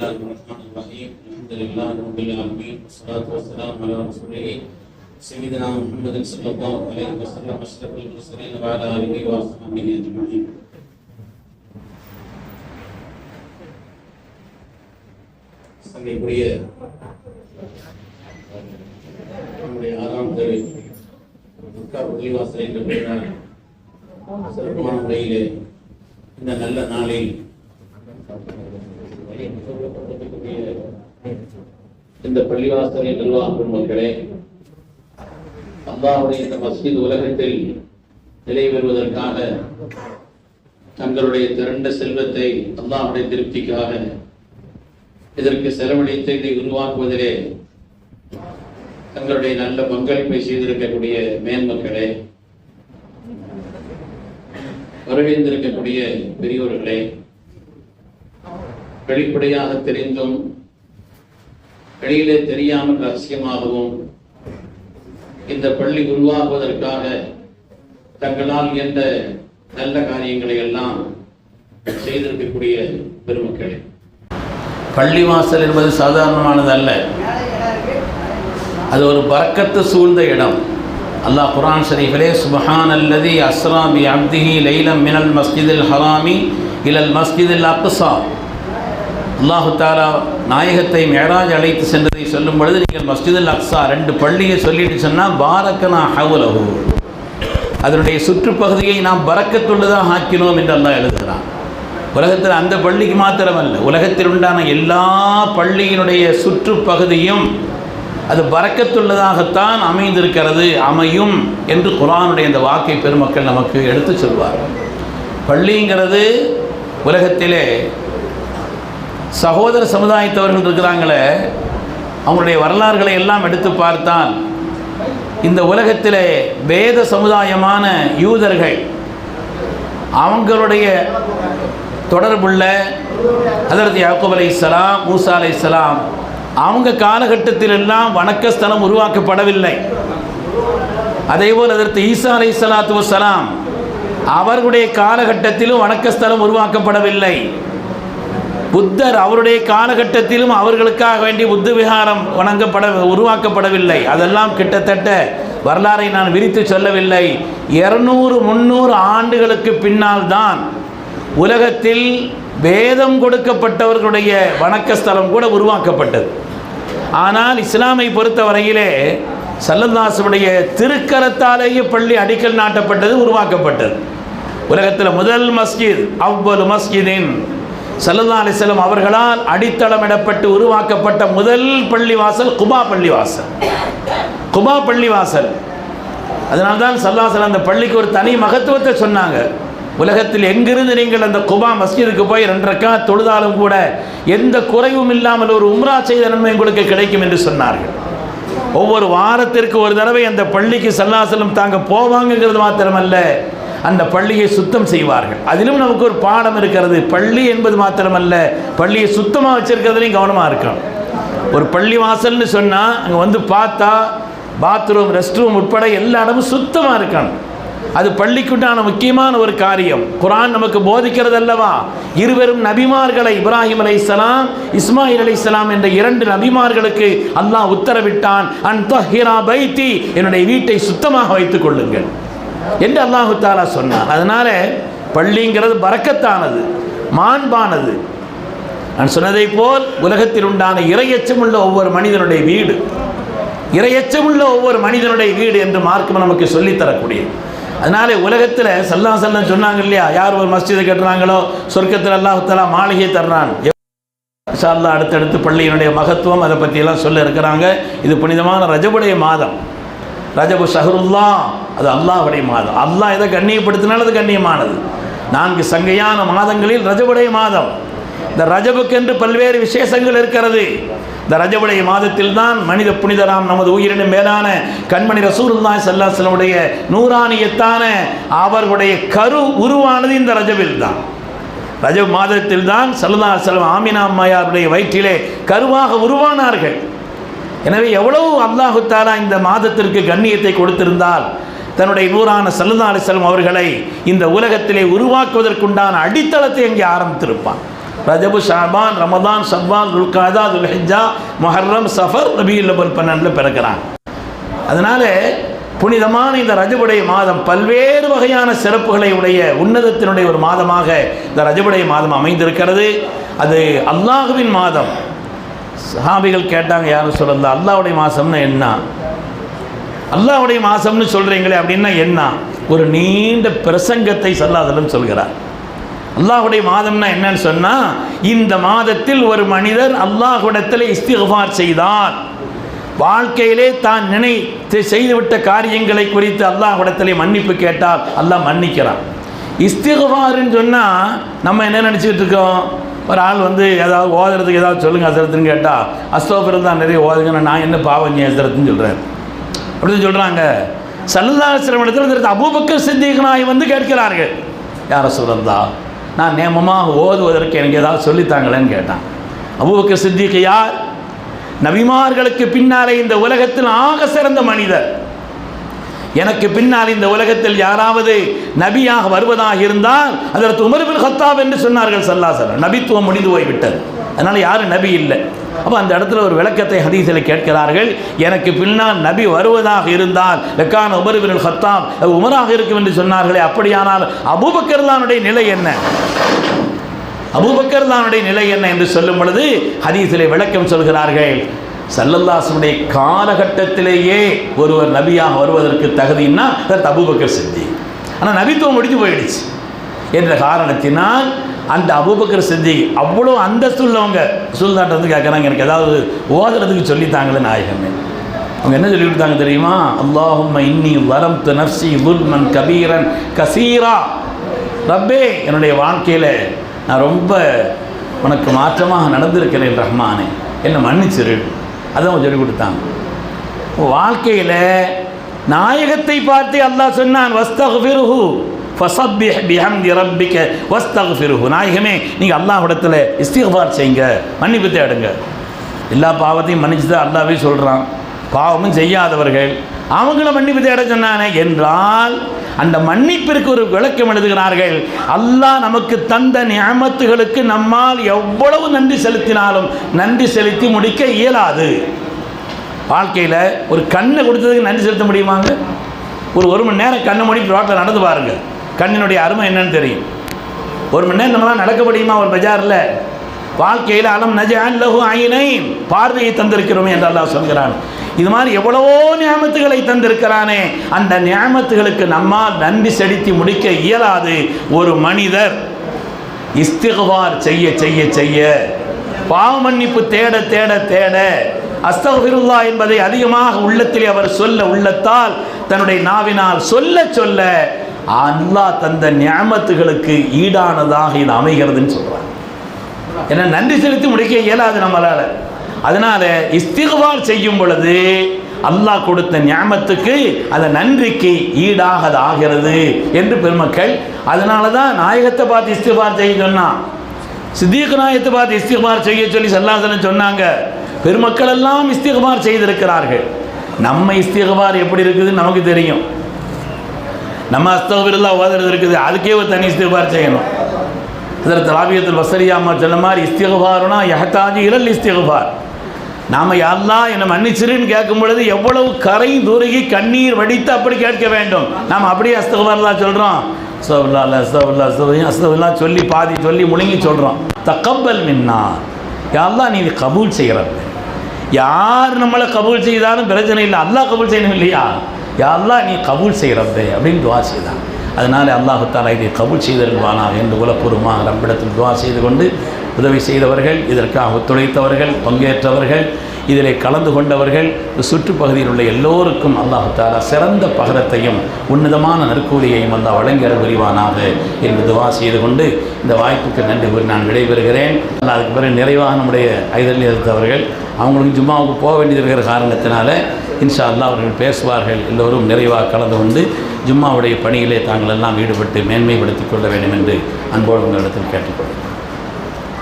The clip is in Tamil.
الله الرحمن الرحيم الحمد لله رب العالمين والصلاة والسلام على رسوله سيدنا محمد صلى الله عليه وسلم أشرف المرسلين وعلى آله وأصحابه أجمعين சங்கைக்குரிய நம்முடைய ஆறாம் தெரு துர்கா பள்ளிவாசல் என்ற பெயரால் சிறப்பான முறையிலே இந்த நல்ல நாளில் இந்த பள்ளிவாசலை நிர்வாகம் மக்களே அல்லாஹுடைய இந்த மஸ்ஜித் உலகத்தில் நிலை பெறுவதற்காக தங்களுடைய திரண்ட செல்வத்தை அல்லாஹுடைய திருப்திக்காக இதற்கு செலவழித்து இதை உருவாக்குவதிலே தங்களுடைய நல்ல பங்களிப்பை செய்திருக்கக்கூடிய மேன்மக்களே வரவேந்திருக்கக்கூடிய பெரியோர்களே வெளிப்படையாக தெரிந்தும் வெளியிலே தெரியாமல் ரகசியமாகவும் இந்த பள்ளி உருவாக்குவதற்காக தங்களால் எந்த நல்ல காரியங்களை எல்லாம் செய்திருக்கக்கூடிய பெருமக்களே. பள்ளிவாசல் என்பது சாதாரணமானது அல்ல. அது ஒரு பறக்கத்து சூழ்ந்த இடம். அல்லாஹ் குரான் ஷரீஃபிலே சுபஹான் அல்லதி அஸ்ரா பி அப்திஹி லைலம் மினல் மஸ்ஜிதில் ஹராமி இலல் மஸ்ஜிதில் அக்ஸா. அல்லாஹு தாலா நாயகத்தை மேராஜ் அழைத்து சென்றதை சொல்லும் பொழுது நீங்கள் மஸ்ஜிதுல் அக்ஸா ரெண்டு பள்ளியை சொல்லிட்டு சொன்னால் பாரக்கனா ஹவுலஹு. அதனுடைய சுற்றுப்பகுதியை நாம் பறக்கத்துள்ளதாக ஆக்கினோம் என்று அல்லாஹ் எழுதுகிறான். உலகத்தில் அந்த பள்ளிக்கு மாத்திரமல்ல உலகத்தில் உண்டான எல்லா பள்ளியினுடைய சுற்றுப்பகுதியும் அது பறக்கத்துள்ளதாகத்தான் அமைந்திருக்கிறது அமையும் என்று குரானுடைய அந்த வாக்கை பெருமக்கள் நமக்கு எடுத்து சொல்வார் பள்ளிங்கிறது உலகத்திலே சகோதர சமுதாயத்தவர்கள் இருக்கிறாங்களே அவங்களுடைய வரலாறுகளை எல்லாம் எடுத்து பார்த்தால் இந்த உலகத்தில் வேத சமுதாயமான யூதர்கள் அவங்களுடைய தொடர்புள்ள அதரத் யாக்கூப் அலை இஸ்லாம் மூசா அலை இஸ்லாம் அவங்க காலகட்டத்திலெல்லாம் வணக்கஸ்தலம் உருவாக்கப்படவில்லை. அதேபோல் அதற்கு ஈசா அலை சலாத்து வசலாம் அவர்களுடைய காலகட்டத்திலும் வணக்கஸ்தலம் உருவாக்கப்படவில்லை. புத்தர் அவருடைய காலகட்டத்திலும் அவர்களுக்காக வேண்டி புத்த விகாரம் வணங்கப்பட உருவாக்கப்படவில்லை. அதெல்லாம் கிட்டத்தட்ட வரலாறை நான் விரித்து சொல்லவில்லை. இருநூறு முந்நூறு ஆண்டுகளுக்கு பின்னால் தான் உலகத்தில் வேதம் கொடுக்கப்பட்டவர்களுடைய வணக்கஸ்தலம் கூட உருவாக்கப்பட்டது. ஆனால் இஸ்லாமை பொறுத்தவரையிலே வரையிலே திருக்கரத்தாலேயே பள்ளி அடிக்கல் நாட்டப்பட்டது உருவாக்கப்பட்டது. உலகத்தில் முதல் மஸ்ஜித் அவ்வளவு மஸ்ஜிதின் சல்லல்லா அலிஸ்லம் அவர்களால் அடித்தளமிடப்பட்டு உருவாக்கப்பட்ட முதல் பள்ளிவாசல் குபா பள்ளிவாசல். குபா பள்ளிவாசல். அதனால்தான் சல்லாசல் அந்த பள்ளிக்கு ஒரு தனி மகத்துவத்தை சொன்னாங்க. உலகத்தில் எங்கிருந்து நீங்கள் அந்த குபா மஸ்ஜிதுக்கு போய் ரெண்டரைக்கா தொழுதாலும் கூட எந்த குறைவும் இல்லாமல் ஒரு உம்ரா செய்த நன்மை உங்களுக்கு கிடைக்கும் என்று சொன்னார்கள். ஒவ்வொரு வாரத்திற்கு ஒரு தடவை அந்த பள்ளிக்கு சல்லாசலம் தாங்க போவாங்கங்கிறது மாத்திரமல்ல. அந்த பள்ளியை சுத்தம் செய்வார்கள். அதிலும் நமக்கு ஒரு பாடம் இருக்கிறது. பள்ளி என்பது மாத்திரமல்ல பள்ளியை சுத்தமாக வச்சுருக்கிறதுலையும் கவனமாக இருக்கணும். ஒரு பள்ளி வாசல்னு சொன்னால் அங்கே வந்து பார்த்தா பாத்ரூம் ரெஸ்ட் ரூம் உட்பட எல்லா இடமும் சுத்தமாக இருக்கணும். அது பள்ளிக்குண்டான முக்கியமான ஒரு காரியம். குரான் நமக்கு போதிக்கிறது அல்லவா? இருவரும் நபிமார்களை இப்ராஹிம் அலை இஸ்லாம் இஸ்மாயில் அலை இஸ்லாம் என்ற இரண்டு நபிமார்களுக்கு அல்லாஹ் உத்தரவிட்டான் அன் தஹிரா பைத்தி. என்னுடைய வீட்டை சுத்தமாக வைத்துக் கொள்ளுங்கள். என்று அல்லாஹு தாலா சொன்னார் அதனால பள்ளிங்கிறது பறக்கத்தானது மாண்பானது. நான் சொன்னதை போல் உலகத்தில் உண்டான இரையச்சமுள்ள ஒவ்வொரு மனிதனுடைய வீடு இரையச்சமுள்ள ஒவ்வொரு மனிதனுடைய வீடு என்று மார்க்கம் நமக்கு சொல்லித்தரக்கூடியது அதனால உலகத்தில் சல்லா சல்லம் சொன்னாங்க இல்லையா யார் ஒரு மஸ்ஜிதை கட்டுறாங்களோ சொர்க்கத்தில் அல்லாஹுத்தலா மாளிகை தர்றான். அல்லா அடுத்தடுத்து பள்ளியினுடைய மகத்துவம் அதை பற்றியெல்லாம் சொல்ல இருக்கிறாங்க. இது புனிதமான ரஜபுடைய மாதம். ரஜபு ஷஹருல்லா அது அல்லாஹுடைய மாதம். அல்லாஹ் எதை கண்ணியப்படுத்தினாலும் அது கண்ணியமானது. நான்கு சங்கையான மாதங்களில் ரஜபுடைய மாதம். இந்த ரஜபுக்கென்று பல்வேறு விசேஷங்கள் இருக்கிறது. இந்த ரஜபுடைய மாதத்தில் தான் மனித புனிதராம் நமது உயிரினும் மேலான கண்மணி ரசூலுல்லாய் சல்லாஸ்லமுடைய நூறானியத்தான அவர்களுடைய கரு உருவானது இந்த ரஜபில் தான். ரஜப் மாதத்தில் தான் சல்லா செல்வம் ஆமினா அம்மையாருடைய வயிற்றிலே கருவாக உருவானார்கள். எனவே எவ்வளவு அல்லாஹு தாலா இந்த மாதத்திற்கு கண்ணியத்தை கொடுத்திருந்தால் தன்னுடைய நூறான சல்லுதா அலிசல்லம் அவர்களை இந்த உலகத்திலே உருவாக்குவதற்குண்டான அடித்தளத்தை அங்கே ஆரம்பித்திருப்பான். ரஜபு ஷாபான் ரமதான் சவ்வால் துல்காதா துல்ஹிஜா முஹர்ரம் சஃபர் ரபியுல் பன்னெண்டில் பிறக்கிறான். அதனால புனிதமான இந்த ரஜபுடைய மாதம் பல்வேறு வகையான சிறப்புகளை உடைய உன்னதத்தினுடைய ஒரு மாதமாக இந்த ரஜபுடைய மாதம் அமைந்திருக்கிறது. அது அல்லாஹுவின் மாதம். சஹாபிகள் கேட்டாங்க யாரும் சொல்லல அல்லாவுடைய மாதம்னு என்ன? அல்லாஹ்வுடைய மாதம்னு சொல்கிறீங்களே அப்படின்னா என்ன? ஒரு நீண்ட பிரசங்கத்தை சொல்லாதலும் சொல்கிறார். அல்லாஹுடைய மாதம்னா என்னன்னு சொன்னால் இந்த மாதத்தில் ஒரு மனிதர் அல்லாஹுடத்தில் இஸ்திஃபார் செய்தார். வாழ்க்கையிலே தான் நினைத்து செய்துவிட்ட காரியங்களை குறித்து அல்லாஹ்விடத்திலே மன்னிப்பு கேட்டால் அல்லாஹ் மன்னிக்கிறான். இஸ்திஃபார்னு சொன்னால் நம்ம என்ன நினச்சிக்கிட்டு இருக்கோம்? ஒரு ஆள் வந்து ஏதாவது ஓதுறதுக்கு ஏதாவது சொல்லுங்க அசரத்துன்னு கேட்டால் அஸ்தோபுரம் தான் நிறைய ஓதுங்க நான் என்ன பாவம் நீ அசரத்துன்னு சொல்கிறேன் அப்படின்னு சொல்கிறாங்க சல்லல்லாஸ்லம் இடத்துல அபூபக்கர் சித்திகனாய் வந்து கேட்கிறார்கள். யார சுரந்தா நான் நேமமாக ஓதுவதற்கு எனக்கு ஏதாவது சொல்லித்தாங்களேன்னு கேட்டான். அபூபக்கர் சித்திக்கு யார்? நபிமார்களுக்கு பின்னாலே இந்த உலகத்தில் ஆக சிறந்த மனிதர். எனக்கு பின்னால் இந்த உலகத்தில் யாராவது நபியாக வருவதாக இருந்தால் அதற்கு உமர் பின் ஹத்தாப் என்று சொன்னார்கள் சல்லாசலம் நபித்துவம் முடிந்து போய்விட்டது. அதனால் யாரும் நபி இல்லை. அப்போ அந்த இடத்துல ஒரு விளக்கத்தை ஹதீஸில் கேட்கிறார்கள் எனக்கு பின்னால் நபி வருவதாக இருந்தால் லக்கான உமர் பின் ஹத்தாப் உமராக இருக்கும் என்று சொன்னார்களே அப்படியானால் அபூபக்கர்லானுடைய நிலை என்ன? அபூபக்கர்லானுடைய நிலை என்ன என்று சொல்லும் பொழுது ஹதீஸிலே விளக்கம் சொல்கிறார்கள் சல்லல்லாசனுடைய காலகட்டத்திலேயே ஒருவர் நபியாக வருவதற்கு தகுதின்னா அதற்கு அபூபக்கர் சித்தி ஆனால் நபித்துவம் முடிஞ்சு போயிடுச்சு. என்ற காரணத்தினால் அந்த அபூபக்கர் சித்தி அவ்வளோ அந்தஸ்து உள்ளவங்க சுல்தான்ட்ட வந்து கேட்குறாங்க எனக்கு ஏதாவது ஓதுறதுக்கு சொல்லித்தாங்களே நாயகமே. அவங்க என்ன சொல்லி கொடுத்தாங்க தெரியுமா? அல்லாஹும் இன்னி வரம் நஃப்சி துல்மன் கபீரன் கசீரா. ரப்பே என்னுடைய வாழ்க்கையில் நான் ரொம்ப உனக்கு மாற்றமாக நடந்திருக்கிறேன் ரஹ்மானே. என்னை மன்னிச்சிரு. அதான் சொல்லிக் சொல்லி கொடுத்தாங்க வாழ்க்கையில் நாயகத்தை பார்த்து அல்லாஹ் சொன்னான் வஸ்தகுஃபிருஹு ஃபசப்பிஹ் பிஹம்தி ரப்பிக்க வஸ்தகுஃபிருஹு. நாயகமே நீங்கள் அல்லாஹ்விடத்தில் இஸ்திஃபார் செய்யுங்க மன்னிப்பு தேடுங்க. எல்லா பாவத்தையும் மன்னிச்சு தான் அல்லாவே சொல்கிறான் பாவமும் செய்யாதவர்கள் அவங்கள மன்னிப்பு தேட சொன்னானே என்றால் அந்த மன்னிப்பிற்கு ஒரு விளக்கம் எழுதுகிறார்கள். அல்லாஹ் நமக்கு தந்த நியமத்துகளுக்கு நம்மால் எவ்வளவு நன்றி செலுத்தினாலும் நன்றி செலுத்தி முடிக்க இயலாது. வாழ்க்கையில் ஒரு கண்ணை கொடுத்ததுக்கு நன்றி செலுத்த முடியுமாங்க? ஒரு ஒரு மணி நேரம் கண்ணை மூடிட்டு ரோட்டில் நடந்து பாருங்க. கண்ணினுடைய அருமை என்னன்னு தெரியும். ஒரு மணி நேரம் நம்மளால் நடக்க முடியுமா ஒரு பஜாரில்? வாழ்க்கையில் அலம் நஜ லகு ஆயினை பார்வையை தந்திருக்கிறோமே என்று அல்லாஹ் சொல்கிறான். இது மாதிரி எவ்வளவோ நியாமத்துகளை தந்திருக்கிறானே அந்த நியமத்துகளுக்கு நம்மால் நன்றி செலுத்தி முடிக்க இயலாது ஒரு மனிதர் இஸ்திகுவார் செய்ய செய்ய செய்ய பாவ மன்னிப்பு தேட தேட தேட அஸ்தகுல்லா என்பதை அதிகமாக உள்ளத்திலே அவர் சொல்ல உள்ளத்தால் தன்னுடைய நாவினால் சொல்ல சொல்ல அல்லாஹ் தந்த நியமத்துகளுக்கு ஈடானதாக இது அமைகிறதுன்னு சொல்றார் ஏன்னா நன்றி செலுத்தி முடிக்க இயலாது நம்மளால். அதனால இஸ்திகுவார் செய்யும் பொழுது அல்லாஹ் கொடுத்த ஞாபத்துக்கு அந்த நன்றிக்கு ஈடாக அது ஆகிறது என்று பெருமக்கள் அதனால தான் நாயகத்தை பார்த்து இஸ்திஃபார் செய்ய சொன்னான் சித்திக நாயகத்தை பார்த்து இஸ்திகுமார் செய்ய சொல்லி சல்லாசனம் சொன்னாங்க. பெருமக்கள் எல்லாம் இஸ்திகுமார் செய்திருக்கிறார்கள். நம்ம இஸ்திகுமார் எப்படி இருக்குதுன்னு நமக்கு தெரியும். நம்ம அஸ்தகபில்லா ஓதுறது இருக்குது. அதுக்கே ஒரு தனி இஸ்திஃபார் செய்யணும். இதில் தலாபியத்தில் வசரியாமா சொன்ன மாதிரி இஸ்திகுபாருனா யஹத்தாஜி இரல் இஸ்திகுபார் நாம் யாரெல்லாம் என்னை மன்னிச்சிருன்னு கேட்கும் பொழுது எவ்வளவு கரை துருகி கண்ணீர் வடித்து அப்படி கேட்க வேண்டும். நாம் அப்படியே அஸ்தகுபார்லாம் சொல்கிறோம் அஸ்தகுல்லா அஸ்தகுல்லா அஸ்தகுல்லா அஸ்தகுல்லா சொல்லி பாதி சொல்லி முழுங்கி சொல்கிறோம் தக்கப்பல் மின்னா. யாரெல்லாம் நீ கபூல் செய்கிறது யார் நம்மளை கபூல் செய்தாலும் பிரச்சனை இல்லை. அல்லாஹ் கபூல் செய்யணும் இல்லையா? யாரெல்லாம் நீ கபூல் செய்கிறது அப்படின்னு துவா செய்தான். அதனால் அல்லாஹு தாலா இதை கபூல் செய்தருள்வானா என்று உலப்பூர்வமாக நம்மிடத்தில் துவா செய்து கொண்டு உதவி செய்தவர்கள் இதற்காக ஒத்துழைத்தவர்கள் பங்கேற்றவர்கள் இதில் கலந்து கொண்டவர்கள் சுற்றுப்பகுதியில் உள்ள எல்லோருக்கும் அல்லாஹு தாலா சிறந்த பகரத்தையும் உன்னதமான நற்கூலியையும் அந்த வழங்கி புரிவானாக என்று துவா செய்து கொண்டு இந்த வாய்ப்புக்கு நன்றி கூறி நான் விடைபெறுகிறேன். அதுக்கு பிறகு நிறைவாக நம்முடைய ஐதல் இருந்தவர்கள் அவங்களுக்கு ஜும்மாவுக்கு போக வேண்டியது இருக்கிற காரணத்தினால இன்ஷா அல்லா அவர்கள் பேசுவார்கள் எல்லோரும் நிறைவாக கலந்து கொண்டு ஜும்மாவுடைய பணியிலே தாங்கள் எல்லாம் ஈடுபட்டு மேன்மைப்படுத்திக் கொள்ள வேண்டும் என்று அன்போடு உங்களிடத்தில் கேட்டுக்கொள்கிறேன்.